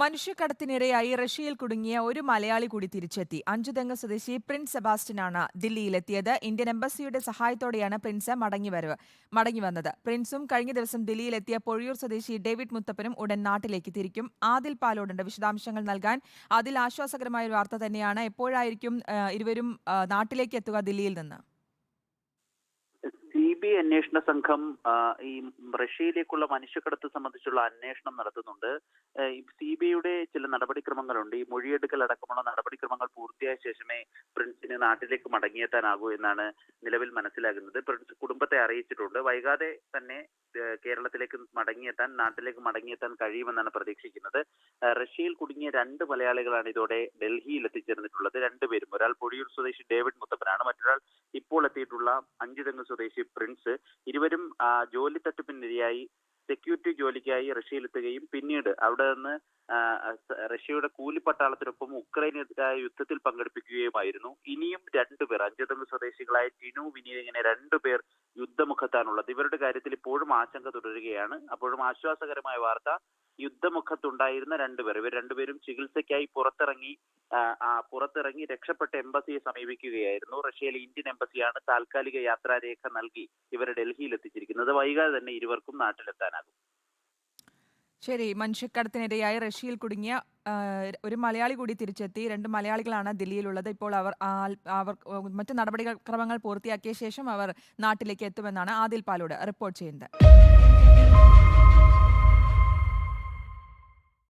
മനുഷ്യക്കടത്തിനിരയായി റഷ്യയിൽ കുടുങ്ങിയ ഒരു മലയാളി കൂടി തിരിച്ചെത്തി. അഞ്ചുതെങ്ങ് സ്വദേശി പ്രിൻസ് സെബാസ്റ്റ്യനാണ് ദില്ലിയിലെത്തിയത്. ഇന്ത്യൻ എംബസിയുടെ സഹായത്തോടെയാണ് പ്രിൻസ് മടങ്ങിവരവ് മടങ്ങി വന്നത്. പ്രിൻസും കഴിഞ്ഞ ദിവസം ദില്ലിയിലെത്തിയ പൊഴിയൂർ സ്വദേശി ഡേവിഡ് മുത്തപ്പനും ഉടൻ നാട്ടിലേക്ക് തിരിക്കും. ആദിൽ പാലോടുണ്ട് വിശദാംശങ്ങൾ നൽകാൻ. അതിൽ ആശ്വാസകരമായ ഒരു വാർത്ത തന്നെയാണ്. എപ്പോഴായിരിക്കും ഇരുവരും നാട്ടിലേക്ക് എത്തുക ദില്ലിയിൽ നിന്ന്? ബി അന്വേഷണ സംഘം ഈ റഷ്യയിലേക്കുള്ള മനുഷ്യക്കടത്ത് സംബന്ധിച്ചുള്ള അന്വേഷണം നടത്തുന്നുണ്ട്. സി ബി ഐയുടെ ചില നടപടിക്രമങ്ങളുണ്ട്. ഈ മൊഴിയെടുക്കൽ അടക്കമുള്ള നടപടിക്രമങ്ങൾ പൂർത്തിയായ ശേഷമേ പ്രിൻസിന് നാട്ടിലേക്ക് മടങ്ങിയെത്താനാകൂ എന്നാണ് നിലവിൽ മനസ്സിലാകുന്നത്. പ്രിൻസ് കുടുംബത്തെ അറിയിച്ചിട്ടുണ്ട്. വൈകാതെ തന്നെ കേരളത്തിലേക്ക് മടങ്ങിയെത്താൻ നാട്ടിലേക്ക് മടങ്ങിയെത്താൻ കഴിയുമെന്നാണ് പ്രതീക്ഷിക്കുന്നത്. റഷ്യയിൽ കുടുങ്ങിയ രണ്ട് മലയാളികളാണ് ഇതോടെ ഡൽഹിയിൽ എത്തിച്ചേർന്നിട്ടുള്ളത് രണ്ടുപേരും ഒരാൾ പൊഴിയൂർ സ്വദേശി ഡേവിഡ് മുത്തപ്പനാണ്. മറ്റൊരാൾ ഇപ്പോൾ എത്തിയിട്ടുള്ള അഞ്ചുതെങ്ങ് സ്വദേശി പ്രിൻസ്. ഇരുവരും ജോലി തട്ടിപ്പിനിരയായി സെക്യൂരിറ്റി ജോലിക്കായി റഷ്യയിലെത്തുകയും പിന്നീട് അവിടെ നിന്ന് റഷ്യയുടെ കൂലിപ്പട്ടാളത്തിനൊപ്പം ഉക്രൈനെതിരായ യുദ്ധത്തിൽ പങ്കെടുപ്പിക്കുകയുമായിരുന്നു. ഇനിയും രണ്ടുപേർ അഞ്ചുതെങ്ങ് സ്വദേശികളായ ടിനു വിനീത് ഇങ്ങനെ രണ്ടുപേർ യുദ്ധമുഖത്താണുള്ളത്. ഇവരുടെ കാര്യത്തിൽ ഇപ്പോഴും ആശങ്ക തുടരുകയാണ്. അപ്പോഴും ആശ്വാസകരമായ വാർത്ത യുദ്ധമുഖത്തുണ്ടായിരുന്ന രണ്ടുപേർ ഇവർ രണ്ടുപേരും ചികിത്സയ്ക്കായി പുറത്തിറങ്ങി പുറത്തിറങ്ങി രക്ഷപ്പെട്ട എംബസിയെ സമീപിക്കുകയായിരുന്നു. റഷ്യയിലെ ഇന്ത്യൻ എംബസിയാണ് താൽക്കാലിക യാത്രാരേഖ നൽകി ഇവരെ ഡൽഹിയിൽ എത്തിച്ചിരിക്കുന്നത് വൈകാതെ തന്നെ ഇരുവർക്കും നാട്ടിലെത്താനാകും. ശരി മനുഷ്യക്കടത്തിനിരയായി റഷ്യയിൽ കുടുങ്ങിയ ഒരു മലയാളി കൂടി തിരിച്ചെത്തി. രണ്ട് മലയാളികളാണ് ദില്ലിയിലുള്ളത്. ഇപ്പോൾ അവർ അവർ മറ്റ് നടപടിക്രമങ്ങൾ പൂർത്തിയാക്കിയ ശേഷം അവർ നാട്ടിലേക്ക് എത്തുമെന്നാണ് ആദിൽ പാലോട് റിപ്പോർട്ട് ചെയ്യുന്നത്.